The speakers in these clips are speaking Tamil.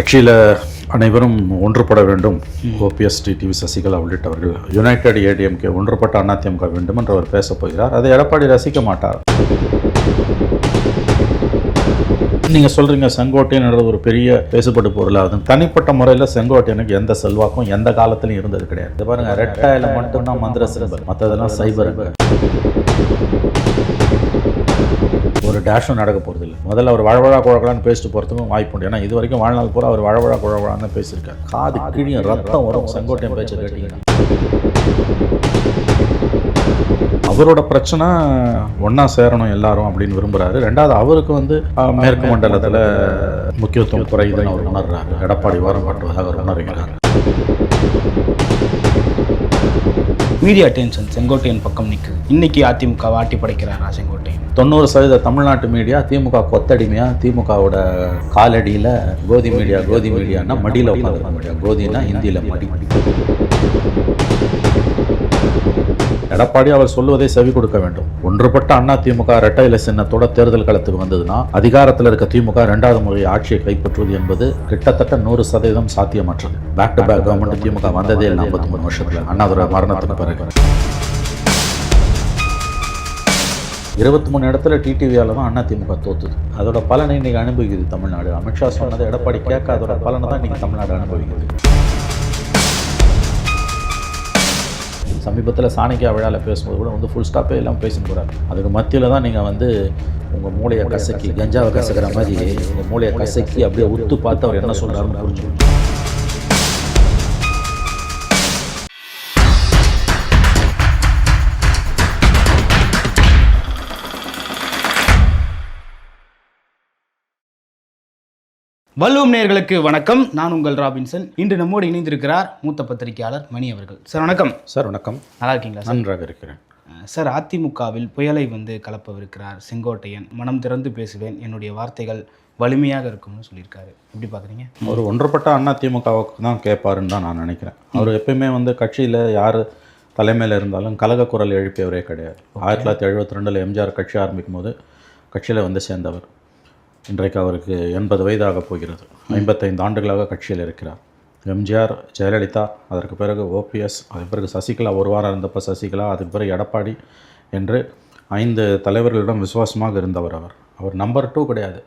கட்சியில் அனைவரும் ஒன்றுபட வேண்டும். ஓபிஎஸ் டிடிவி சசிகலா உள்ளிட்டவர்கள் யுனைடெட் ஏடிஎம்கே ஒன்றுபட்ட அதிமுக வேண்டும் என்று அவர் பேசப் போகிறார். அதை எடப்பாடி ரசிக்க மாட்டார். நீங்கள் சொல்கிறீங்க செங்கோட்டையன்றது ஒரு பெரிய பேசுபடு பொருளாகும் தனிப்பட்ட முறையில் செங்கோட்டையனுக்கு எந்த செல்வாக்கும் எந்த காலத்திலையும் இருந்தது கிடையாது. இது பாருங்க ரெட்டாயில் மட்டும்தான் மந்திர சிறப்பு. மற்றதெல்லாம் சைபர் ஒரு டேஷும் நடக்க போகிறது இல்லை முதல்ல அவர் வழவழா குழகலான்னு பேசிட்டு போகிறதுக்கும் வாய்ப்பு உண்டு. ஏன்னா இது வரைக்கும் வாழ்நாள் பூரா அவர் வழவழா குழகலான்னு தான் பேசியிருக்காரு. காது கிழியும் ரத்தம் வரும். செங்கோட்டையன் பேச்சை கேட்டீங்கன்னா. அவரோட பிரச்சனை ஒன்றா சேரணும் எல்லாரும் அப்படின்னு விரும்புகிறாரு ரெண்டாவது அவருக்கு வந்து மேற்கு மண்டலத்தில் முக்கியத்துவம் குறையுதுன்னு அவர் உணர்றாரு. எடப்பாடி வாரம் பட்டுவதாக அவர் உணர்கிறார். மீடியா டென்ஷன் செங்கோட்டையன் பக்கம் நிற்குது இன்னைக்கு அதிமுக ஆட்டி படைக்கிறாரா செங்கோட்டையன்? தொண்ணூறு சதவீத தமிழ்நாட்டு மீடியா திமுக கொத்தடிமையா? திமுகவோட காலடியில் கோதி மீடியா கோதி மீடியான்னா மடியில் உட்காந்துருக்க மீடியா கோதினா ஹிந்தியில் மடி. எடப்பாடி அவர் சொல்லுவதை செவி கொடுக்க வேண்டும். ஒன்றுபட்ட அண்ணா திமுக இரட்டையில சின்னத்தோட தேர்தல் களத்துக்கு வந்ததுன்னா அதிகாரத்தில் இருக்க திமுக இரண்டாவது முறை ஆட்சியை கைப்பற்றுவது என்பது கிட்டத்தட்ட நூறு சதவீதம் சாத்தியமற்றது. Back to back government DMK வந்ததே இல்லை ஐம்பத்தி மூணு வருஷத்துல. அண்ணாதுரை மரணத்துக்கு பிறகு. இருபத்தி மூணு இடத்துல டிடிவியால் தான் அண்ணா திமுக தோத்துது. அதோட பலனை இன்னைக்கு அனுபவிக்குது தமிழ்நாடு. அமித்ஷா சொன்னது எடப்பாடி கேட்காதோட பலனை தான் இன்னைக்கு தமிழ்நாடு அனுபவிக்குது. சமீபத்தில் சாணக்கியா விழாவில் பேசும்போது கூட வந்து ஃபுல் ஸ்டாப்பே எல்லாம் பேசிட்டு போகிறார் அதுக்கு மத்தியில் தான் நீங்கள் வந்து உங்கள் மூளையை கசக்கி கஞ்சாவை கசக்கிற மாதிரி உங்கள் மூளையை கசக்கி அப்படியே உத்து பார்த்து அவர் என்ன சொல்கிறாருன்னு புரிஞ்சுக்கணும். வல்லுவம் நேயர்களுக்கு வணக்கம். நான் உங்கள் ராபின்சன். இன்று நம்மோடு இணைந்திருக்கிறார் மூத்த பத்திரிகையாளர் மணி அவர்கள். சார் வணக்கம். சார் வணக்கம். நல்லா இருக்கீங்களா நன்றாக இருக்கிறேன். சார் அதிமுகவில் புயலை வந்து கலப்பவிருக்கிறார் செங்கோட்டையன். மனம் திறந்து பேசுவேன். என்னுடைய வார்த்தைகள் வலிமையாக இருக்கும்னு சொல்லியிருக்காரு. எப்படி பார்க்குறீங்க? ஒரு ஒன்றுபட்ட அண்ணா திமுகவுக்கு தான் கேட்பாருன்னு தான் நான் நினைக்கிறேன். அவர் எப்பயுமே வந்து கட்சியில் யார் தலைமையில் இருந்தாலும் கலக குரல் எழுப்பியவரே கிடையாது. ஆயிரத்தி தொள்ளாயிரத்தி எழுபத்தி ரெண்டில் எம்ஜிஆர் கட்சி ஆரம்பிக்கும் போது கட்சியில் வந்து சேர்ந்தவர். இன்றைக்கு அவருக்கு எண்பது வயதாக போகிறது. ஐம்பத்தைந்து ஆண்டுகளாக கட்சியில் இருக்கிறார். எம்ஜிஆர் ஜெயலலிதா அதற்கு பிறகு ஓபிஎஸ் அதுக்கு பிறகு சசிகலா ஒரு வாரம் இருந்தப்போ சசிகலா அதுக்கு பிறகு எடப்பாடி என்று ஐந்து தலைவர்களிடம் விசுவாசமாக இருந்தவர் அவர். அவர் நம்பர் டூ கிடையாது.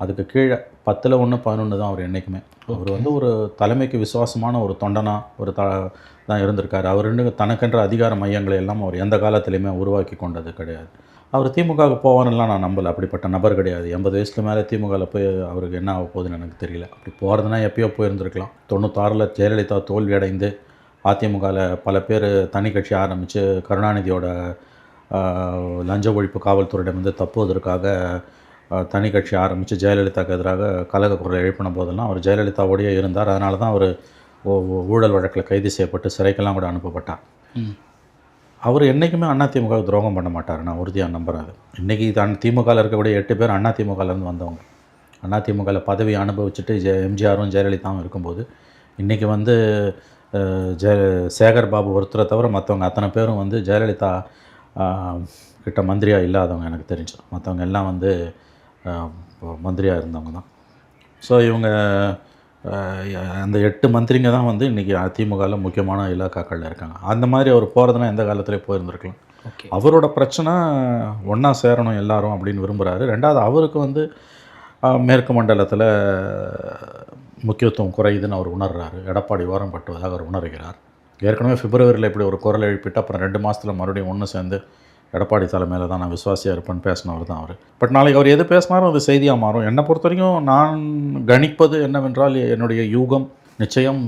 அதுக்கு கீழே பத்தில் ஒன்று பதினொன்று தான் அவர் என்றைக்குமே அவர் வந்து ஒரு தலைமைக்கு விசுவாசமான ஒரு தொண்டனா ஒரு த தான் இருந்திருக்கார். அவர் தனக்கென்ற அதிகார மையங்களை எல்லாம் அவர் எந்த காலத்திலையுமே உருவாக்கி கொண்டது கிடையாது. அவர் திமுகவுக்கு போவார்லாம் நான் நம்பலை. அப்படிப்பட்ட நபர் கிடையாது. எண்பது வயசுக்கு மேலே திமுகவில் போய் அவருக்கு என்ன ஆக போகுதுன்னு எனக்கு தெரியல. அப்படி போகிறதுனா எப்பயோ போயிருந்திருக்கலாம். தொண்ணூத்தாறில் ஜெயலலிதா தோல்வி அடைந்து அதிமுகவில் பல பேர் தனி கட்சி ஆரம்பித்து கருணாநிதியோட லஞ்ச ஒழிப்பு காவல்துறையிடம் வந்து தப்புவதற்காக தனி கட்சி ஆரம்பித்து ஜெயலலிதாவுக்கு எதிராக கலக குரல் எழுப்பின போதெல்லாம் அவர் ஜெயலலிதாவோடையே இருந்தார். அதனால தான் அவர் ஊழல் வழக்கில் கைது செய்யப்பட்டு சிறைக்கெல்லாம் கூட அனுப்பப்பட்டார். அவர் என்றைக்குமே அண்ணா திமுக துரோகம் பண்ண மாட்டார். நான் உறுதியாக நம்புறேன் இன்றைக்கி தான் திமுகவில் இருக்கக்கூடிய எட்டு பேர் அண்ணா திமுகலேருந்து வந்தவங்க. அண்ணா திமுகவில் பதவி அனுபவிச்சுட்டு ஜெ எம்ஜிஆரும் ஜெயலலிதாவும் இருக்கும்போது இன்றைக்கி வந்து ஜெய சேகர் பாபு ஒருத்தரை தவிர மற்றவங்க அத்தனை பேரும் வந்து ஜெயலலிதா கிட்ட மந்திரியாக இல்லாதவங்க எனக்கு தெரிஞ்சு. மற்றவங்க எல்லாம் வந்து மந்திரியாக இருந்தவங்க தான். ஸோ இவங்க அந்த எட்டு மந்திரிங்க தான் வந்து இன்றைக்கி அதிமுகவில் முக்கியமான இலாக்காக்களில் இருக்காங்க. அந்த மாதிரி அவர் போகிறதுனா எந்த காலத்திலே போயிருந்திருக்கலாம். அவரோட பிரச்சனை ஒன்றா சேரணும் எல்லாரும் அப்படின்னு விரும்புகிறாரு ரெண்டாவது அவருக்கு வந்து மேற்கு மண்டலத்தில் முக்கியத்துவம் குறையுதுன்னு அவர் உணர்றாரு. எடப்பாடி ஓரம் பட்டுவதாக அவர் உணர்கிறார். ஏற்கனவே பிப்ரவரியில் இப்படி ஒரு குரல் எழுப்பிட்டு அப்புறம் ரெண்டு மாதத்தில் மறுபடியும் ஒன்று சேர்ந்து எடப்பாடி தலைமையில் தான் நான் விசுவாசியாக இருப்பேன்னு பேசினவர் தான் அவர். பட் நாளைக்கு அவர் எது பேசினாலும் அது செய்தியாக மாறும். என்னை பொறுத்த வரைக்கும் நான் கணிப்பது என்னவென்றால் என்னுடைய யூகம் நிச்சயம்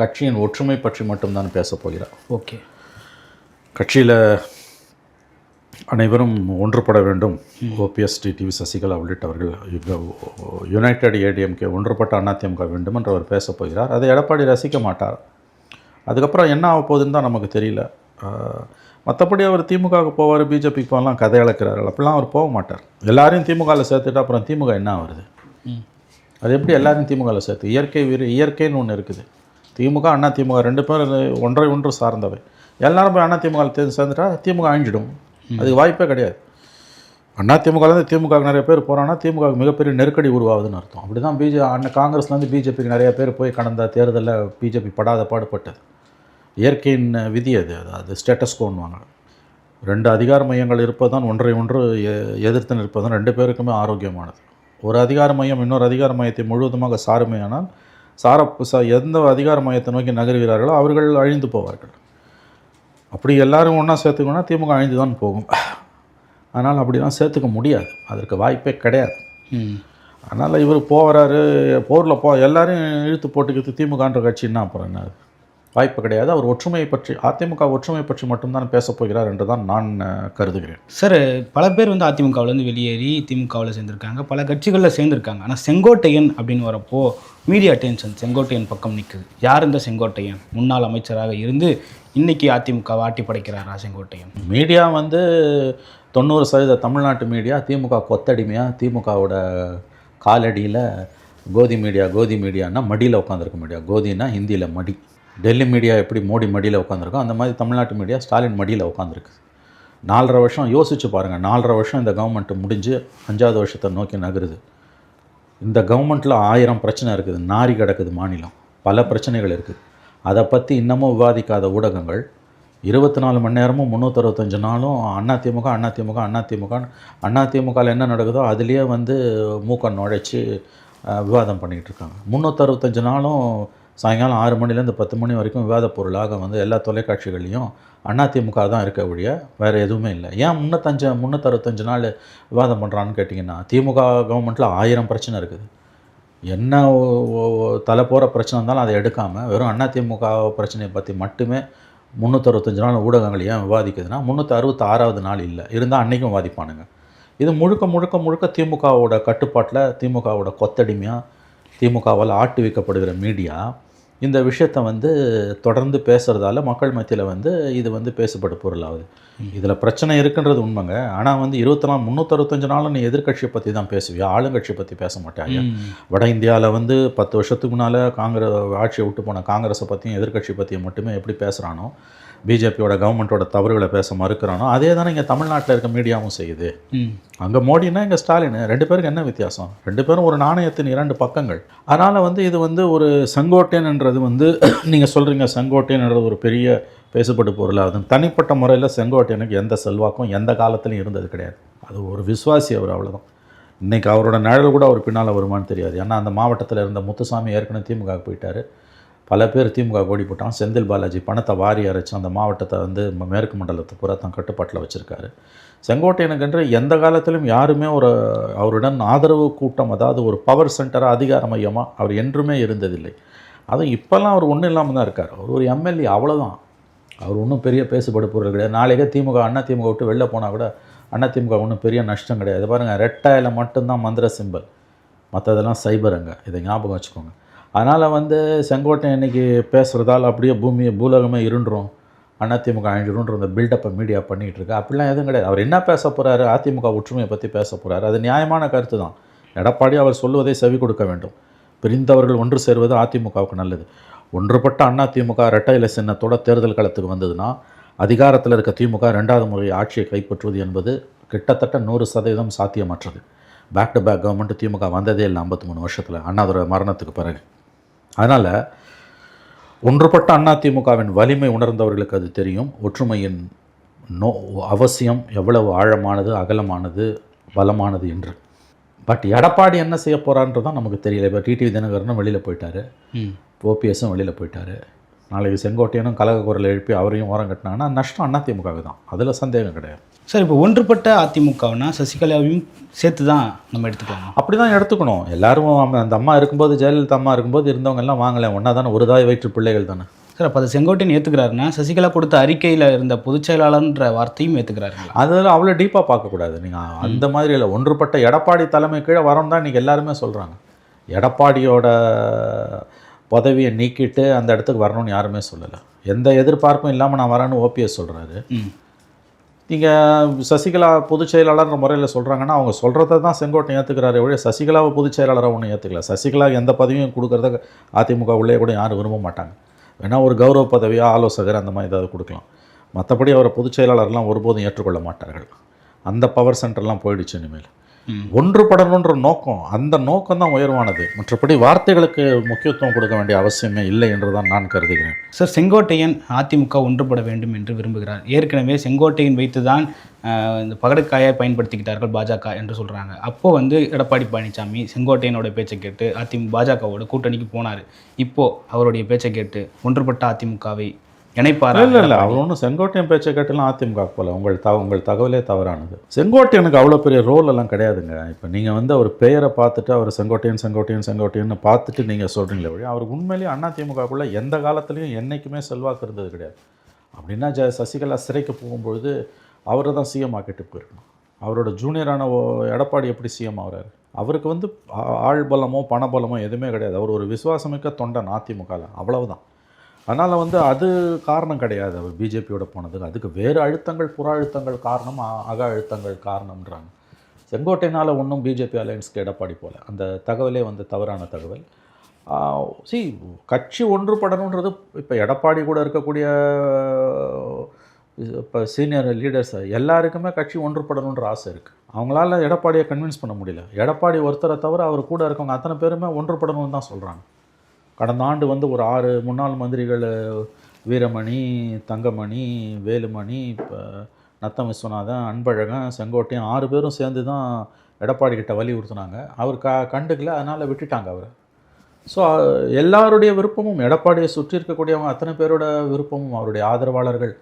கட்சியின் ஒற்றுமை பற்றி மட்டும்தான் பேசப் போகிறார். ஓகே. கட்சியில் அனைவரும் ஒன்றுபட வேண்டும். ஓபிஎஸ் டிடிவி சசிகலா உள்ளிட்டவர்கள் யுனைடெட் ஏடிஎம்கே ஒன்றுபட்ட அதிமுக வேண்டும் என்று அவர் பேசப் போகிறார். அதை எடப்பாடி ரசிக்க மாட்டார். அதுக்கப்புறம் என்ன ஆக போகுதுன்னு தான் நமக்கு தெரியல. மற்றபடி அவர் திமுகவுக்கு போவார் பிஜேபிக்கு போகலாம் கதை இழக்கிறார் அப்படிலாம் அவர் போக மாட்டார். எல்லாரையும் திமுகவில் சேர்த்துட்டு அப்புறம் திமுக என்ன வருது அது எப்படி எல்லாரும் திமுகவில் சேர்த்து? இயற்கை வீர இயற்கைன்னு ஒன்று இருக்குது. திமுக அண்ணா திமுக ரெண்டு பேரும் ஒன்றை ஒன்று சார்ந்தவை. எல்லாரும் போய் அண்ணா திமுக சேர்ந்துட்டா திமுக அழிஞ்சிடும். அதுக்கு வாய்ப்பே கிடையாது. அதிமுகலேருந்து திமுக க்கு நிறைய பேர் போகிறாங்கன்னா திமுக மிகப்பெரிய நெருக்கடி உருவாகுதுன்னு அர்த்தம். அப்படி தான் பிஜே அண்ணன் காங்கிரஸ்லேருந்து பிஜேபிக்கு நிறைய பேர் போய் கடந்த தேர்தலில் பிஜேபி படாத பாடுபட்டது. இயற்கையின் விதி அது அது ஸ்டேட்டஸ் கோன்னுவாங்க ரெண்டு அதிகார மையங்கள் இருப்பதுதான் ஒன்றை ஒன்று எ- எதிர்த்து நிற்பதுதான் ரெண்டு பேருக்குமே ஆரோக்கியமானது. ஒரு அதிகார மையம் இன்னொரு அதிகார மையத்தை முழுவதுமாக சாருமையானால் சார ச- எந்த அதிகார மையத்தை நோக்கி நகர்கிறார்களோ அவர்கள் அழிந்து போவார்கள். அப்படி எல்லாரும் ஒன்றா சேர்த்துக்கணும்னா திமுக அழிந்து தான் போகும். ஆனால் அப்படிலாம் சேர்த்துக்க முடியாது. அதற்கு வாய்ப்பே கிடையாது. அதனால் இவர் போகிறாரு போரில் போ எல்லாரையும் இழுத்து போட்டுக்கிறது திமுகன்ற கட்சின்னா அப்புறம் என்ன? வாய்ப்பு கிடையாது. அவர் ஒற்றுமையை பற்றி அதிமுக ஒற்றுமை பற்றி மட்டும்தான் பேசப் போகிறார் என்று தான் நான் கருதுகிறேன். சார் பல பேர் வந்து அதிமுகவிலேருந்து வெளியேறி திமுகவில் சேர்ந்துருக்காங்க. பல கட்சிகளில் சேர்ந்துருக்காங்க. ஆனால் செங்கோட்டையன் அப்படின்னு வரப்போ மீடியா அட்டென்ஷன் செங்கோட்டையன் பக்கம் நிற்குது யார் இந்த செங்கோட்டையன்? முன்னாள் அமைச்சராக இருந்து இன்னைக்கு அதிமுகவை ஆட்டி படைக்கிறாரா செங்கோட்டையன்? மீடியா வந்து தொண்ணூறு சதவீத தமிழ்நாட்டு மீடியா திமுக கொத்தடிமையாக திமுகவோட காலடியில் கோதி மீடியா கோதி மீடியானா மடியில் உட்காந்துருக்க மீடியா கோதினா ஹிந்தியில் மடி. டெல்லி மீடியா எப்படி மோடி மடியில் உட்காந்துருக்கோ அந்த மாதிரி தமிழ்நாட்டு மீடியா ஸ்டாலின் மடியில் உட்காந்துருக்கு நாலரை வருஷம் யோசிச்சு பாருங்கள் நாலரை வருஷம் இந்த கவர்மெண்ட் முடிஞ்சு அஞ்சாவது வருஷத்தை நோக்கி நகருது. இந்த கவர்மெண்ட்டில் ஆயிரம் பிரச்சனை இருக்குது. நாரி கிடக்குது மாநிலம். பல பிரச்சனைகள் இருக்குது அதை பற்றி இன்னமும் விவாதிக்காத ஊடகங்கள். இருபத்தி நாலு மணி நேரமும் முந்நூற்றறுபத்தஞ்சு நாளும் அதிமுக அதிமுக அதிமுக அதிமுகவில் என்ன நடக்குதோ அதுலேயே வந்து மூக்க நுழைச்சி விவாதம் பண்ணிகிட்டு இருக்காங்க. முந்நூற்றறுபத்தஞ்சு நாளும் சாயங்காலம் ஆறு மணிலேருந்து பத்து மணி வரைக்கும் விவாத பொருளாக வந்து எல்லா தொலைக்காட்சிகள்லையும் அதிமுக தான் இருக்க ஒழிய வேறு எதுவுமே இல்லை. ஏன் முன்னூத்தஞ்சு முந்நூற்றறுபத்தஞ்சு நாள் விவாதம் பண்ணுறான்னு கேட்டிங்கன்னா திமுக கவர்மெண்ட்டில் ஆயிரம் பிரச்சனை இருக்குது. என்ன தலை போகிற பிரச்சனை இருந்தாலும் அதை எடுக்காமல் வெறும் அதிமுக பிரச்சனையை பற்றி மட்டுமே முந்நூற்றறுபத்தஞ்சு நாள் ஊடகங்கள் ஏன் விவாதிக்குதுன்னா முந்நூற்றி அறுபத்தி ஆறாவது நாள் இல்லை. இருந்தால் அன்றைக்கும் வாதிப்பானுங்க இது முழுக்க முழுக்க முழுக்க திமுகவோட கட்டுப்பாட்டில் திமுகவோட கொத்தடிமையாக திமுகவால் ஆட்டி வைக்கப்படுகிற மீடியா இந்த விஷயத்தை வந்து தொடர்ந்து பேசுகிறதால மக்கள் மத்தியில் வந்து இது வந்து பேசப்பட்ட பொருளாகுது. இதில் பிரச்சனை இருக்குன்றது உண்மைங்க. ஆனால் வந்து இருபத்தி நாலு முந்நூற்றறுபத்தஞ்சு நாளும் நீ எதிர்க்கட்சியை பற்றி தான் பேசுவியா? ஆளுங்கட்சியை பற்றி பேச மாட்டாங்க வட இந்தியாவில் வந்து பத்து வருஷத்துக்கு முன்னால் காங்கிரஸ் ஆட்சியை விட்டு போன காங்கிரஸை பற்றியும் எதிர்க்கட்சி பற்றியும் மட்டுமே எப்படி பேசுகிறானோ பிஜேபியோட கவர்மெண்ட்டோட தவறுகளை பேச மறுக்கிறானோ அதே தானே இங்கே தமிழ்நாட்டில் இருக்க மீடியாவும் செய்யுது. அங்கே மோடினா இங்கே ஸ்டாலின் ரெண்டு பேருக்கு என்ன வித்தியாசம்? ரெண்டு பேரும் ஒரு நாணயத்தின் இரண்டு பக்கங்கள். அதனால் வந்து இது வந்து ஒரு செங்கோட்டையன்ன்றது வந்து நீங்கள் சொல்கிறீங்க செங்கோட்டையன்ன்றது ஒரு பெரிய பேசப்பட்டு பொருளாகுது தனிப்பட்ட முறையில் செங்கோட்டையனுக்கு எந்த செல்வாக்கும் எந்த காலத்துலையும் இருந்தது கிடையாது. அது ஒரு விசுவாசி அவர் அவ்வளோதான் இன்றைக்கி அவரோட நிழல் கூட அவர் பின்னால் வருமான்னு தெரியாது. ஏன்னா அந்த மாவட்டத்தில் இருந்த முத்துசாமி ஏற்கனவே திமுக போயிட்டாரு. பல பேர் திமுக ஓடி போட்டான் செந்தில் பாலாஜி பணத்தை வாரி அரைச்சு அந்த மாவட்டத்தை வந்து மேற்கு மண்டலத்தை பூரா தான் கட்டுப்பாட்டில் வச்சுருக்காரு. செங்கோட்டையனுக்கென்று எந்த காலத்திலும் யாருமே ஒரு அவருடன் ஆதரவு கூட்டம் அதாவது ஒரு பவர் சென்டராக அதிகார மையமாக அவர் என்றுமே இருந்ததில்லை. அதுவும் இப்போல்லாம் அவர் ஒன்றும் இல்லாமல் தான் இருக்கார். அவர் ஒரு எம்எல்ஏ அவ்வளோதான் அவர் ஒன்றும் பெரிய பேசுபடு பொருள் கிடையாது. நாளைக்கே திமுக அண்ணா திமுக விட்டு வெளில போனால் கூட அண்ணா திமுக ஒன்றும் பெரிய நஷ்டம் கிடையாது. பாருங்கள் ரெட்டாயில் மட்டும்தான் மந்திர சிம்பல். மற்றதெல்லாம் சைபர் அங்கே இதை ஞாபகம் வச்சுக்கோங்க. அதனால் வந்து செங்கோட்டை இன்றைக்கி பேசுகிறதால அப்படியே பூமி பூலகமே இருண்டுரும். அதிமுக அழிஞ்சிரும்ன்ற அந்த பில்டப்பை மீடியா பண்ணிகிட்டு இருக்கு. அப்படிலாம் எதுவும் கிடையாது. அவர் என்ன பேச போகிறாரு அதிமுக ஒற்றுமையை பற்றி பேச போகிறாரு அது நியாயமான கருத்து தான். எடப்பாடி அவர் சொல்லுவதை செவி கொடுக்க வேண்டும். பிரிந்தவர்கள் ஒன்று சேர்வது அதிமுகவுக்கு நல்லது. ஒன்றுபட்ட அதிமுக ரெட்டையில சின்னத்தோட தேர்தல் களத்துக்கு வந்ததுன்னா அதிகாரத்தில் இருக்க திமுக ரெண்டாவது முறை ஆட்சியை கைப்பற்றுவது என்பது கிட்டத்தட்ட நூறு சதவீதம் சாத்தியமற்றது. Back to back government DMK வந்ததே இல்லை ஐம்பத்தி மூணு வருஷத்தில். அண்ணாதுரை மரணத்துக்கு பிறகு. அதனால் ஒன்றுபட்ட அதிமுகவின் வலிமை உணர்ந்தவர்களுக்கு அது தெரியும். ஒற்றுமையின் நோ அவசியம் எவ்வளவு ஆழமானது அகலமானது பலமானது என்று. பட் எடப்பாடி என்ன செய்ய போகிறான்றது தான் நமக்கு தெரியல. இப்போ டிடிவி தினகரனும் வெளியில் போயிட்டாரு. ஓபிஎஸும் வெளியில் போயிட்டாரு. நாளைக்கு செங்கோட்டையனும் கலக குரல் எழுப்பி அவரையும் ஓரம் கட்டினாங்கன்னா நஷ்டம் அதிமுகவுக்கு தான். அதில் சந்தேகம் கிடையாது. சார் இப்போ ஒன்றுபட்ட அதிமுகவுனா சசிகலாவையும் சேர்த்து தான் நம்ம எடுத்துக்கலாம்? அப்படி தான் எடுத்துக்கணும். எல்லாரும் அந்த அம்மா இருக்கும்போது ஜெயலலிதா அம்மா இருக்கும்போது இருந்தவங்க எல்லாம் வாங்கலை. ஒன்றா தானே ஒரு தாய் வயிற்று பிள்ளைகள் தானே. சார் அப்போ அதை செங்கோட்டையன் ஏற்றுக்கிறாருன்னா சசிகலா கொடுத்த அறிக்கையில் இருந்த பொதுச் செயலாளர்ன்ற வார்த்தையும் ஏற்றுக்கிறாருங்களா அதில் அவ்வளோ டீப்பாக பார்க்கக்கூடாது. நீங்கள் அந்த மாதிரி இல்லை ஒன்றுபட்ட எடப்பாடி தலைமை கீழே வரோம் தான் இன்றைக்கி எல்லாருமே சொல்கிறாங்க எடப்பாடியோட பதவியை நீக்கிட்டு அந்த இடத்துக்கு வரணும்னு யாருமே சொல்லலை. எந்த எதிர்பார்ப்பும் இல்லாமல் நான் வரேன்னு ஓபிஎஸ் சொல்கிறாரு நீங்கள் சசிகலா பொதுச் செயலாளர்ன்ற முறையில் சொல்கிறாங்கன்னா அவங்க சொல்கிறத தான் செங்கோட்டை ஏற்றுக்கிறாரு ஒழிய சசிகலாவை பொதுச் செயலாளராக ஒன்றும் ஏற்றுக்கல சசிகலா எந்த பதவியும் கொடுக்குறத அதிமுக உள்ளே கூட யாரும் விரும்ப மாட்டாங்க. வேணால் ஒரு கௌரவ பதவியாக ஆலோசகர் அந்த மாதிரி ஏதாவது கொடுக்கலாம். மற்றபடி அவரை பொதுச் செயலாளர்லாம் ஒருபோதும் ஏற்றுக்கொள்ள மாட்டார்கள். அந்த பவர் சென்டர்லாம் போயிடுச்சு இனிமேல். ஒன்றுபடணுன்ற நோக்கம் அந்த நோக்கம் தான் உயர்வானது. மற்றபடி வார்த்தைகளுக்கு முக்கியத்துவம் கொடுக்க வேண்டிய அவசியமே இல்லை என்று தான் நான் கருதுகிறேன். சார் செங்கோட்டையன் அதிமுக ஒன்றுபட வேண்டும் என்று விரும்புகிறார். ஏற்கனவே செங்கோட்டையன் வைத்து தான் இந்த பகடுக்காயை பயன்படுத்திக்கிட்டார்கள் பாஜக என்று சொல்கிறாங்க அப்போது வந்து எடப்பாடி பழனிசாமி செங்கோட்டையனோட பேச்சை கேட்டு அதிமுக பாஜகவோட கூட்டணிக்கு போனார். இப்போது அவருடைய பேச்சை கேட்டு ஒன்றுபட்ட அதிமுகவை இணைப்பாரா? இல்லை இல்லை அவர் ஒன்றும் செங்கோட்டையன் பேச்சை கேட்டெல்லாம் அதிமுக போல. உங்கள் த உங்கள் தகவலே தவறானது. செங்கோட்டையனுக்கு அவ்வளோ பெரிய ரோல் எல்லாம் கிடையாதுங்க. இப்போ நீங்கள் வந்து அவர் பெயரை பார்த்துட்டு அவர் செங்கோட்டையன் செங்கோட்டையன் செங்கோட்டையன் பார்த்துட்டு நீங்கள் சொல்கிறீங்களே வழி அவருக்கு உண்மையிலேயே அதிமுகக்குள்ளே எந்த காலத்துலேயும் என்றைக்குமே செல்வாக்கு இருந்தது கிடையாது. அப்படின்னா ஜ சசிகலா சிறைக்கு போகும்பொழுது அவரை தான் சிஎம் ஆக்கிட்டு போயிருக்கணும். அவரோட ஜூனியரான எடப்பாடி எப்படி சிஎம் ஆகிறாரு? அவருக்கு வந்து ஆள் பலமோ பணபலமோ எதுவுமே கிடையாது. அவர் ஒரு விசுவாசமிக்க தொண்டன் அதிமுகவில் அவ்வளவுதான். அதனால் வந்து அது காரணம் கிடையாது. அவர் பிஜேபியோட போனதுக்கு. அதுக்கு வேறு அழுத்தங்கள் புற அழுத்தங்கள் காரணம் அக அழுத்தங்கள் காரணம்ன்றாங்க. செங்கோட்டையினால் ஒன்றும் பிஜேபி அலையன்ஸ்க்கு எடப்பாடி போல. அந்த தகவலே வந்து தவறான தகவல். சி கட்சி ஒன்றுபடணுன்றது இப்போ எடப்பாடி கூட இருக்கக்கூடிய இப்போ சீனியர் லீடர்ஸ் எல்லாருக்குமே கட்சி ஒன்றுபடணுன்ற ஆசை இருக்குது அவங்களால எடப்பாடியை கன்வின்ஸ் பண்ண முடியல. எடப்பாடி ஒருத்தரை தவிர அவர் கூட இருக்கவங்க அத்தனை பேருமே ஒன்றுபடணும்னு தான் சொல்கிறாங்க கடந்த ஆண்டு வந்து ஒரு ஆறு முன்னாள் மந்திரிகள் வீரமணி தங்கமணி வேலுமணி இப்போ நத்தம் விஸ்வநாதன் அன்பழகன் செங்கோட்டையன் ஆறு பேரும் சேர்ந்து தான் எடப்பாடி கிட்ட வலியுறுத்தினாங்க அவர் க கண்டுக்கல அதனால் விட்டுட்டாங்க அவரை. ஸோ எல்லாருடைய விருப்பமும் எடப்பாடியை சுற்றி இருக்கக்கூடியவங்க அத்தனை பேரோட விருப்பமும் அவருடைய ஆதரவாளர்கள்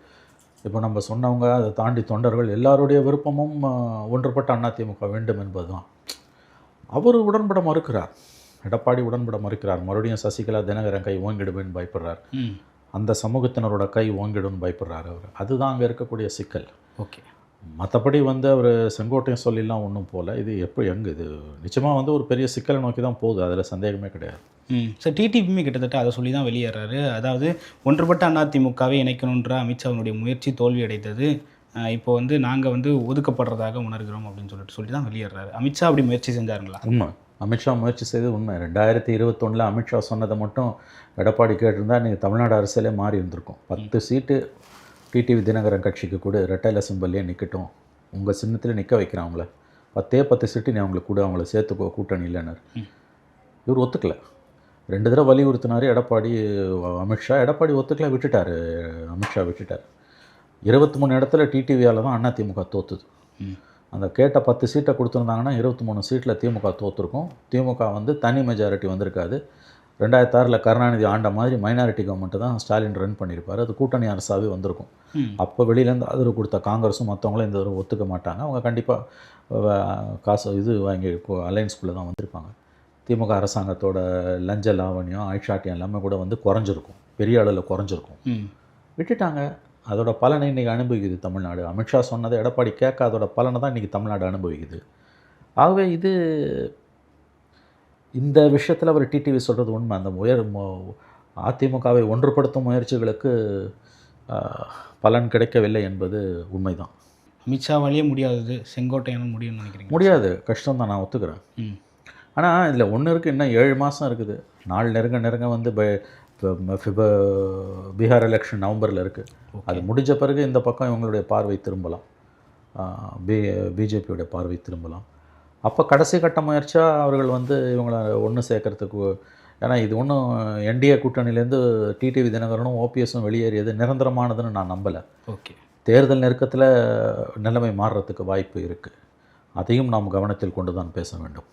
இப்போ நம்ம சொன்னவங்க அதை தாண்டி தொண்டர்கள் எல்லாருடைய விருப்பமும் ஒன்றுபட்ட அதிமுக வேண்டும் என்பதுதான். அவர் உடன்பட மறுக்கிறார். எடப்பாடி உடன்பட மறுக்கிறார். மறுபடியும் சசிகலா தினகரன் கை ஓங்கிடுவேன்னு பயப்படுறார். அந்த சமூகத்தினரோட கை ஓங்கிடும்னு பயப்படுறாரு அவர். அதுதான் அங்கே இருக்கக்கூடிய சிக்கல். ஓகே. மற்றபடி வந்து அவர் செங்கோட்டையும் சொல்லிலாம் ஒன்றும் போகல இது எப்படி எங்கே இது? நிச்சயமாக வந்து ஒரு பெரிய சிக்கலை நோக்கி தான் போகுது. அதில் சந்தேகமே கிடையாது. ம். சார் டிடிபியுமே கிட்டத்தட்ட அதை சொல்லி தான் வெளியேறாரு. அதாவது ஒன்றுபட்ட அதிமுகவை இணைக்கணுன்ற அமித்ஷாவினுடைய முயற்சி தோல்வி அடைந்தது இப்போ வந்து நாங்கள் வந்து ஒதுக்கப்படுறதாக உணர்கிறோம் அப்படின்னு சொல்லிட்டு சொல்லி தான் வெளியேறாரு. அமித்ஷா அப்படி முயற்சி செஞ்சாருங்களா? உண்மை. அமித்ஷா முயற்சி செய்தது உண்மை. ரெண்டாயிரத்தி இருபத்தொன்னில் அமித்ஷா சொன்னதை மட்டும் எடப்பாடி கேட்டிருந்தா நீங்கள் தமிழ்நாடு அரசியலே மாறி இருந்திருக்கும். பத்து சீட்டு டிடிவி தினகரன் கட்சிக்கு கூட ரெட்டைல சிம்பல்லே நிற்கட்டும் உங்கள் சின்னத்தில் நிற்க வைக்கிறேன் அவங்கள. பத்தே பத்து சீட்டு நீ அவங்களுக்கு கூட அவங்கள சேர்த்துக்கோ கூட்டணி இல்லைன்னாரு. இவர் ஒத்துக்கல. ரெண்டு தடவை வலியுறுத்தினார் எடப்பாடி அமித்ஷா. எடப்பாடி ஒத்துக்கல விட்டுட்டார். அமித்ஷா விட்டுட்டார். இருபத்தி மூணு இடத்துல டிடிவியால் தான் அதிமுக தோத்துது. ம். அந்த கேட்ட பத்து சீட்டை கொடுத்துருந்தாங்கன்னா இருபத்தி மூணு சீட்டில் திமுக தோற்றுருக்கும் திமுக வந்து தனி மெஜாரிட்டி வந்திருக்காது. ரெண்டாயிரத்தி ஆறில் கருணாநிதி ஆண்ட மாதிரி மைனாரிட்டி கவர்மெண்ட்டு தான் ஸ்டாலின் ரன் பண்ணியிருப்பார். அது கூட்டணி அரசாகவே வந்திருக்கும். அப்போ வெளியிலேருந்து ஆதரவு கொடுத்த காங்கிரஸும் மற்றவங்களும் இந்த தடவை ஒத்துக்க மாட்டாங்க. அவங்க கண்டிப்பாக காசு இது வாங்கி அலையன்ஸ்குள்ளே தான் வந்திருப்பாங்க. திமுக அரசாங்கத்தோட லஞ்ச லாவணியம் ஆய்ச்சாட்டியம் எல்லாமே கூட வந்து குறைஞ்சிருக்கும். பெரிய அளவில் குறைஞ்சிருக்கும். விட்டுட்டாங்க. அதோட பலனை இன்றைக்கி அனுபவிக்குது தமிழ்நாடு. அமித்ஷா சொன்னதை எடப்பாடி கேட்க அதோட பலனை தான் இன்றைக்கி தமிழ்நாடு அனுபவிக்குது. ஆகவே இது இந்த விஷயத்தில் அவர் டிடிவி சொல்கிறது உண்மை. அந்த உயர் அதிமுகவை ஒன்றுபடுத்தும் முயற்சிகளுக்கு பலன் கிடைக்கவில்லை என்பது உண்மைதான். அமித்ஷாவாலேயே முடியாதது. செங்கோட்டையனும் முடியும்னு நினைக்கிறீங்க. முடியாது. கஷ்டம் தான் நான் ஒத்துக்கிறேன். ஆனால் இதில் ஒன்று இருக்குது இன்னும் ஏழு மாதம் இருக்குது. நாள் நெருங்க நெருங்க வந்து ப- இப்போ ஃபிப பீகார் எலெக்ஷன் நவம்பரில் இருக்குது அது முடிஞ்ச பிறகு இந்த பக்கம் இவங்களுடைய பார்வை திரும்பலாம். பி பிஜேபியோட பார்வை திரும்பலாம். அப்போ கடைசி கட்ட முயற்சியாக அவர்கள் வந்து இவங்களை ஒன்று சேர்க்கறதுக்கு ஏன்னா இது ஒன்றும் என்டிஏ கூட்டணியிலேருந்து டிடிவி தினகரனும் ஓபிஎஸும் வெளியேறியது நிரந்தரமானதுன்னு நான் நம்பலை. ஓகே தேர்தல் நெருக்கத்தில் நிலைமை மாறுறதுக்கு வாய்ப்பு இருக்குது அதையும் நாம் கவனத்தில் கொண்டு தான் பேச வேண்டும்.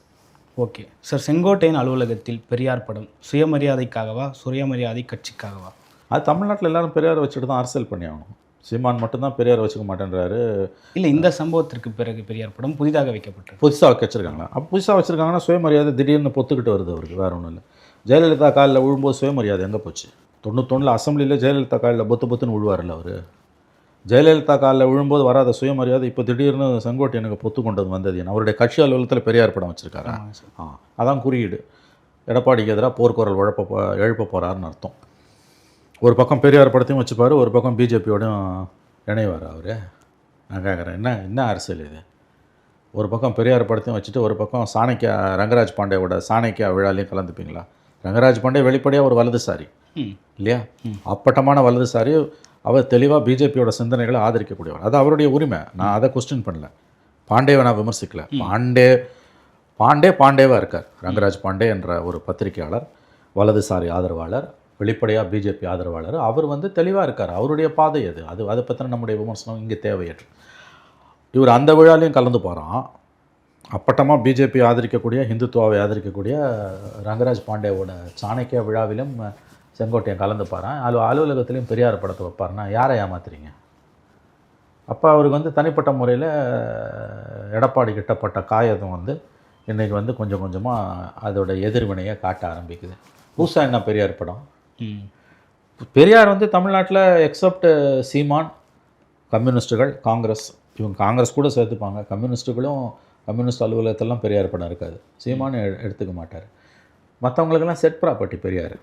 ஓகே. சார் செங்கோட்டையன் அலுவலகத்தில் பெரியார் படம் சுயமரியாதைக்காகவா சுயமரியாதை கட்சிக்காகவா? அது தமிழ்நாட்டில் எல்லாரும் பெரியார் வச்சுட்டு தான் அரசியல் பண்ணி ஆகணும். சீமான் மட்டும்தான் பெரியார் வச்சுக்க மாட்டேன்றாரு. இல்லை இந்த சம்பவத்திற்கு பிறகு பெரியார் படம் புதிதாக வைக்கப்பட்டது புதுசாக வைக்க வச்சுருக்காங்களா? அப்போ புதுசாக வச்சுருக்காங்கன்னா சுயமரியாதை திடீர்னு பொத்துக்கிட்டு வருது அவருக்கு வேறு ஒன்றும் இல்லை. ஜெயலலிதா காலில் விழும்போது சுயமரியாதை எங்கே போச்சு? தொண்ணூத்தொன்னில் அசம்பிளியில் ஜெயலலிதா காலில் பொத்து பொத்துன்னு விழுவார்ல அவர். ஜெயலலிதா காலில் விழும்போது வராத சுயமரியாதை இப்போ திடீர்னு செங்கோட்டையனுக்கு பொத்து கொண்டு வந்து வந்தது அவருடைய கட்சி அலுவலகத்தில் பெரியார் படம் வச்சுருக்காரா? ஆ அதான் குறியீடு. எடப்பாடிக்கு எதிராக போர்க்குரல் உழப்ப எழுப்ப போகிறாருன்னு அர்த்தம். ஒரு பக்கம் பெரியார் படத்தையும் வச்சுப்பார் ஒரு பக்கம் பிஜேபியோடையும் இணைவார் அவர். நான் கேட்குறேன் என்ன என்ன அரசியல் இது? ஒரு பக்கம் பெரியார் படத்தையும் வச்சுட்டு ஒரு பக்கம் சாணக்கியா ரங்கராஜ் பாண்டேவோட சாணக்கியா விழாலையும் கலந்துப்பீங்களா? ரங்கராஜ் பாண்டே வெளிப்படையாக ஒரு வலதுசாரி. இல்லையா? அப்பட்டமான வலதுசாரி அவர் தெளிவாக பிஜேபியோட சிந்தனைகளை ஆதரிக்கக்கூடியவர். அது அவருடைய உரிமை. நான் அதை கொஸ்டின் பண்ணல. பாண்டேவை நான் விமர்சிக்கல. பாண்டே பாண்டே பாண்டேவாக இருக்கார். ரங்கராஜ் பாண்டே என்ற ஒரு பத்திரிகையாளர் வலதுசாரி ஆதரவாளர் வெளிப்படையாக பிஜேபி ஆதரவாளர். அவர் வந்து தெளிவாக இருக்கார். அவருடைய பாதை அது. அது அதை பற்றின நம்முடைய விமர்சனம் இங்கே தேவையற்று. இவர் அந்த விழாலையும் கலந்து போகிறான் அப்பட்டமாக பிஜேபி ஆதரிக்கக்கூடிய இந்துத்துவாவை ஆதரிக்கக்கூடிய ரங்கராஜ் பாண்டேவோட சாணக்கிய விழாவிலும் செங்கோட்டையன் கலந்து பாறான். அலு அலுவலகத்திலையும் பெரியார் படத்தை வைப்பாருன்னா யாரை ஏமாத்துறீங்க? அப்போ அவருக்கு வந்து தனிப்பட்ட முறையில் எடப்பாடி கிட்டப்பட்ட காயதம் வந்து இன்றைக்கி வந்து கொஞ்சம் கொஞ்சமாக அதோட எதிர்வினையை காட்ட ஆரம்பிக்குது. புதுசா என்ன பெரியார் படம்? பெரியார் வந்து தமிழ்நாட்டில் எக்ஸப்ட் சீமான் கம்யூனிஸ்ட்டுகள் காங்கிரஸ் இவங்க காங்கிரஸ் கூட சேர்த்துப்பாங்க. கம்யூனிஸ்ட்டுகளும் கம்யூனிஸ்ட் அலுவலகத்திலாம் பெரியார் படம் இருக்காது. சீமான் எடுத்துக்க மாட்டார். மற்றவங்களுக்கெல்லாம் செட் ப்ராப்பர்ட்டி பெரியார்.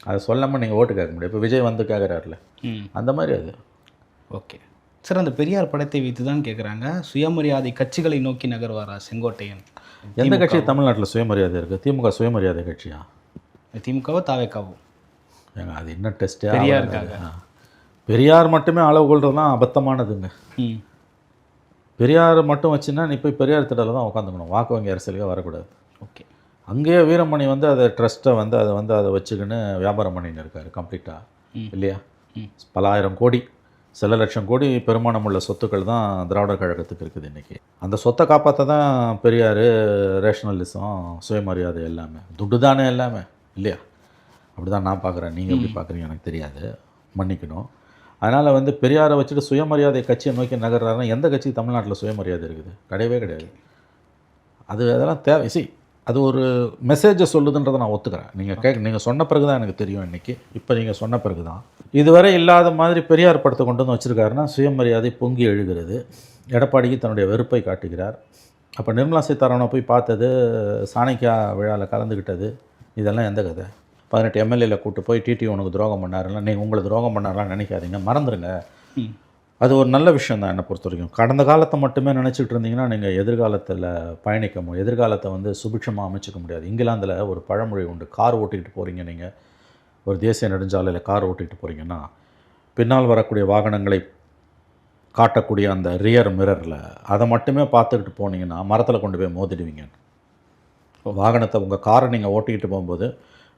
அதை சொல்லாமல் நீங்கள் ஓட்டு கேட்க முடியும் இப்போ விஜய் வந்து கேட்குறாருல ம். அந்த மாதிரி அது. ஓகே. சார் அந்த பெரியார் படத்தை வைத்து தான் கேட்குறாங்க சுயமரியாதை கட்சிகளை நோக்கி நகர்வாரா செங்கோட்டையன்? எந்த கட்சி? தமிழ்நாட்டில் சுயமரியாதை இருக்குது திமுக சுயமரியாதை கட்சியா? திமுகவோ தாவேக்காவோ? ஏங்க அது என்ன டெஸ்ட்டு பெரியாருக்காக. பெரியார் மட்டுமே அளவு கொள்றதுலாம் அபத்தமானதுங்க. ம். பெரியார் மட்டும் வச்சுன்னா நீ போய் பெரியார் திடலில் தான் உட்காந்துக்கணும் வாக்கு வங்கி அரசியலுக்கு வரக்கூடாது. ஓகே. அங்கேயே வீரமணி வந்து அதை ட்ரஸ்ட்டை வந்து அதை வந்து அதை வச்சுக்கின்னு வியாபாரம் பண்ணின்னு இருக்காரு கம்ப்ளீட்டாக. இல்லையா. பல ஆயிரம் கோடி சில லட்சம் கோடி பெருமானம் உள்ள சொத்துக்கள் தான் திராவிடர் கழகத்துக்கு இருக்குது இன்றைக்கி அந்த சொத்தை காப்பாற்ற தான் பெரியார் ரேஷனலிசம் சுயமரியாதை எல்லாமே. துட்டு தானே எல்லாமே இல்லையா? அப்படி தான் நான் பார்க்குறேன். நீங்கள் எப்படி பார்க்குறீங்க எனக்கு தெரியாது. மன்னிக்கணும். அதனால் வந்து பெரியாரை வச்சுட்டு சுயமரியாதை கட்சியை நோக்கி நகர்றாருன்னா எந்த கட்சி தமிழ்நாட்டில் சுயமரியாதை இருக்குது? கிடையவே கிடையாது. அது அதெல்லாம் தேவை. சி அது ஒரு மெசேஜை சொல்லுதுன்றதை நான் ஒத்துக்கிறேன். நீங்கள் கேட்க நீங்கள் சொன்ன பிறகு தான் எனக்கு தெரியும் இன்றைக்கி இப்போ நீங்கள் சொன்ன பிறகு தான் இதுவரை இல்லாத மாதிரி பெரியார் படத்தை கொண்டு வந்து வச்சுருக்காருன்னா சுயமரியாதை பொங்கி எழுகிறது. எடப்பாடிக்கு தன்னுடைய வெறுப்பை காட்டுகிறார். அப்போ நிர்மலா சீதாராமனை போய் பார்த்தது சாணக்கியா விழாவில் கலந்துக்கிட்டது இதெல்லாம் எந்த கதை? பதினெட்டு எம்எல்ஏல கூட்டு போய் டிடி உனக்கு துரோகம் பண்ணாருலாம் நீங்கள் உங்களை துரோகம் பண்ணாரெலாம் நினைக்காதீங்க மறந்துடுங்க அது ஒரு நல்ல விஷயம் தான் என்னை பொறுத்த வரைக்கும். கடந்த காலத்தை மட்டுமே நினச்சிட்டு இருந்தீங்கன்னா நீங்கள் எதிர்காலத்தில் பயணிக்க முடியும் எதிர்காலத்தை வந்து சுபிட்சமாக அமைச்சிக்க முடியாது. இங்கிலாந்தில் ஒரு பழமொழி உண்டு கார் ஓட்டிக்கிட்டு போகிறீங்க நீங்கள் ஒரு தேசிய நெடுஞ்சாலையில் கார் ஓட்டிகிட்டு போகிறீங்கன்னா பின்னால் வரக்கூடிய வாகனங்களை காட்டக்கூடிய அந்த ரியர் மிரரில் அதை மட்டுமே பார்த்துக்கிட்டு போனீங்கன்னா மரத்தில் கொண்டு போய் மோதிடுவீங்க. வாகனத்தை உங்கள் காரை நீங்கள் ஓட்டிக்கிட்டு போகும்போது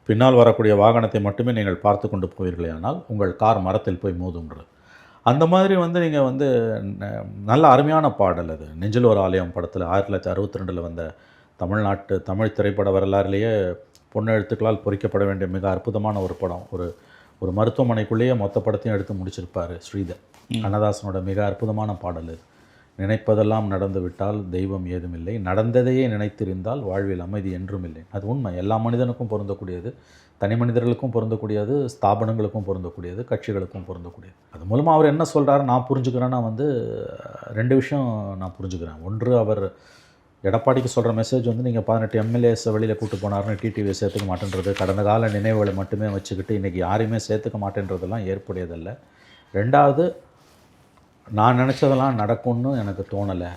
பின்னால் வரக்கூடிய வாகனத்தை மட்டுமே நீங்கள் பார்த்து கொண்டு போவீர்களேயானால் உங்கள் கார் மரத்தில் போய் மோதுன்றது அந்த மாதிரி வந்து நீங்கள் வந்து ந- நல்ல அருமையான பாடல் அது. நெஞ்சில் ஒரு ஆலயம் படத்தில் ஆயிரத்தி தொள்ளாயிரத்தி அறுபத்தி ரெண்டில் வந்த தமிழ்நாட்டு தமிழ் திரைப்பட வரலாறுலேயே பொண்ணு எழுத்துக்களால் பொறிக்கப்பட வேண்டிய மிக அற்புதமான ஒரு படம் ஒரு ஒரு மருத்துவமனைக்குள்ளேயே மொத்த படத்தையும் எடுத்து முடிச்சிருப்பார் ஸ்ரீதர் கண்ணதாசனோட மிக அற்புதமான பாடல் இது நினைப்பதெல்லாம் நடந்து விட்டால் தெய்வம் ஏதுமில்லை நடந்ததையே நினைத்திருந்தால் வாழ்வில் அமைதி என்றும் இல்லை அது உண்மை எல்லா மனிதனுக்கும் பொருந்தக்கூடியது தனி மனிதர்களுக்கும் பொருந்தக்கூடியது ஸ்தாபனங்களுக்கும் பொருந்தக்கூடியது கட்சிகளுக்கும் பொருந்தக்கூடியது. அது மூலமாக அவர் என்ன சொல்கிறாரு நான் புரிஞ்சுக்கிறேன்னா வந்து ரெண்டு விஷயம் நான் புரிஞ்சுக்கிறேன். ஒன்று அவர் எடப்பாடிக்கு சொல்கிற மெசேஜ் வந்து நீங்கள் பதினெட்டு எம்எல்ஏஸ் வெளியில் கூட்டு போனாருன்னு டிடிவியை சேர்த்துக்க மாட்டேன்றது. கடந்த கால நினைவுகளை மட்டுமே வச்சுக்கிட்டு இன்றைக்கி யாரையுமே சேர்த்துக்க மாட்டேன்றதெல்லாம் ஏற்புடையதல்ல. ரெண்டாவது நான் நினச்சதெல்லாம் நடக்கும்னு எனக்கு தோணலை.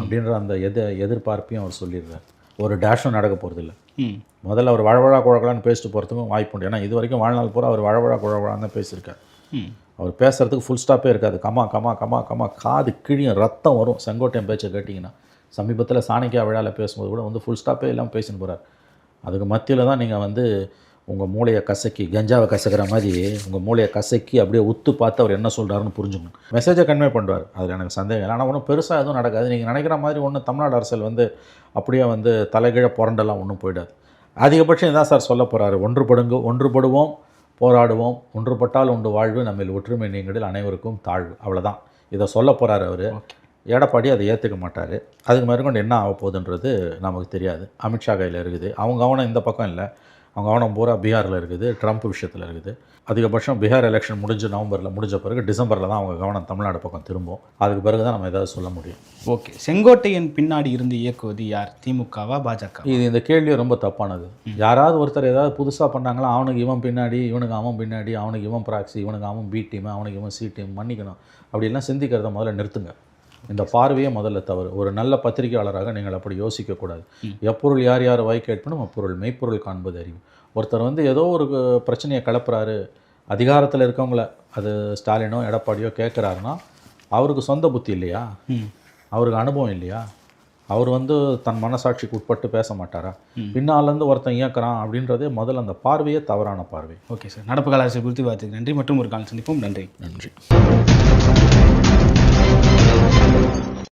அப்படின்ற அந்த எது எதிர்பார்ப்பையும் அவர் சொல்லிடுறார். ஒரு டேஷும் நடக்க போகிறதில்ல முதல்ல அவர் வழவழா குழகலான்னு பேசிட்டு போகிறதுக்கும் வாய்ப்பு உண்டு. ஏன்னா இது வரைக்கும் வாழ்நாள் பூரா அவர் வழவழா குழகலான்னு தான் பேசியிருக்கார். அவர் பேசுகிறதுக்கு ஃபுல் ஸ்டாப்பே இருக்காது. கமா கமா கமா கமா காது கிழியும் ரத்தம் வரும். செங்கோட்டையன் பேச்சை கேட்டிங்கன்னா சமீபத்தில் சாணிக்கா விழாவில் பேசும்போது கூட வந்து ஃபுல் ஸ்டாப்பே இல்லாமல் பேசின்னு போகிறார் அதுக்கு மத்தியில் தான் நீங்கள் வந்து உங்கள் மூளையை கசக்கி கஞ்சாவை கசக்கிற மாதிரி உங்கள் மூளையை கசக்கி அப்படியே உத்து பார்த்து அவர் என்ன சொல்கிறாருன்னு புரிஞ்சுக்கணும். மெசேஜை கன்வே பண்ணுவார். அதில் எனக்கு சந்தேகம் இல்லை. ஆனால் ஒன்றும் பெருசாக எதுவும் நடக்காது. நீங்கள் நினைக்கிற மாதிரி ஒன்றும் தமிழ்நாடு அரசியல் வந்து அப்படியே வந்து தலைகீழ புரண்டெல்லாம் ஒன்றும் போயிடாது. அதிகபட்சம் இதான் சார் சொல்ல போகிறாரு ஒன்றுபடுங்க ஒன்றுபடுவோம் போராடுவோம். ஒன்றுபட்டால் உண்டு வாழ்வு நம்மில் ஒற்றுமை நீங்களில் அனைவருக்கும் தாழ்வு. அவ்வளோதான் இதை சொல்ல போகிறாரு அவர். எடப்பாடி அதை ஏற்றுக்க மாட்டார். அதுக்கு மேற்கொண்டு என்ன ஆக போகுதுன்றது நமக்கு தெரியாது. அமித்ஷா கையில் இருக்குது. அவங்க கவனம் இந்த பக்கம் இல்லை. அவங்க கவனம் பூரா பீகாரில் இருக்குது ட்ரம்ப் விஷயத்தில் இருக்குது. அதிகபட்சம் பீகார் எலெக்ஷன் முடிஞ்சு நவம்பரில் முடிஞ்ச பிறகு டிசம்பரில் தான் அவங்க கவனம் தமிழ்நாடு பக்கம் திரும்பும். அதுக்கு பிறகு தான் நம்ம ஏதாவது சொல்ல முடியும். ஓகே. செங்கோட்டையன் பின்னாடி இருந்து இயக்குவது யார்? திமுகவா பாஜக இது இந்த கேள்வி ரொம்ப தப்பானது. யாராவது ஒருத்தர் ஏதாவது புதுசாக பண்ணாங்களா அவனுக்கு இவன் பின்னாடி இவனுக்கு அவன் பின்னாடி அவனுக்கு இவன் ப்ராக்சி இவனுக்கு அவன் பி டீம் அவனுக்கு இவன் சி டீம் மன்னிக்கணும். அப்படிலாம் சிந்திக்கிறத முதல்ல நிறுத்துங்க. இந்த பார்வையே முதல்ல தவறு. ஒரு நல்ல பத்திரிகையாளராக நீங்கள் அப்படி யோசிக்கக்கூடாது. எப்பொருள் யார் யார் வாய் கேட்பனும் அப்பொருள் மெய்ப்பொருள் காண்பது அறிவு. ஒருத்தர் வந்து ஏதோ ஒரு பிரச்சனையை கிளப்புறாரு அதிகாரத்தில் இருக்கவங்கள அது ஸ்டாலினோ எடப்பாடியோ கேட்குறாருன்னா அவருக்கு சொந்த புத்தி இல்லையா? அவருக்கு அனுபவம் இல்லையா? அவர் வந்து தன் மனசாட்சிக்கு உட்பட்டு பேச மாட்டாரா? பின்னாலேருந்து ஒருத்தன் இயக்குறான் அப்படின்றதே முதல்ல அந்த பார்வையே தவறான பார்வை. Okay sir. நடப்பு கால அரசியல் குறித்து பார்த்துக்கு நன்றி மற்றும் ஒரு கால் சந்திப்போம். நன்றி. நன்றி.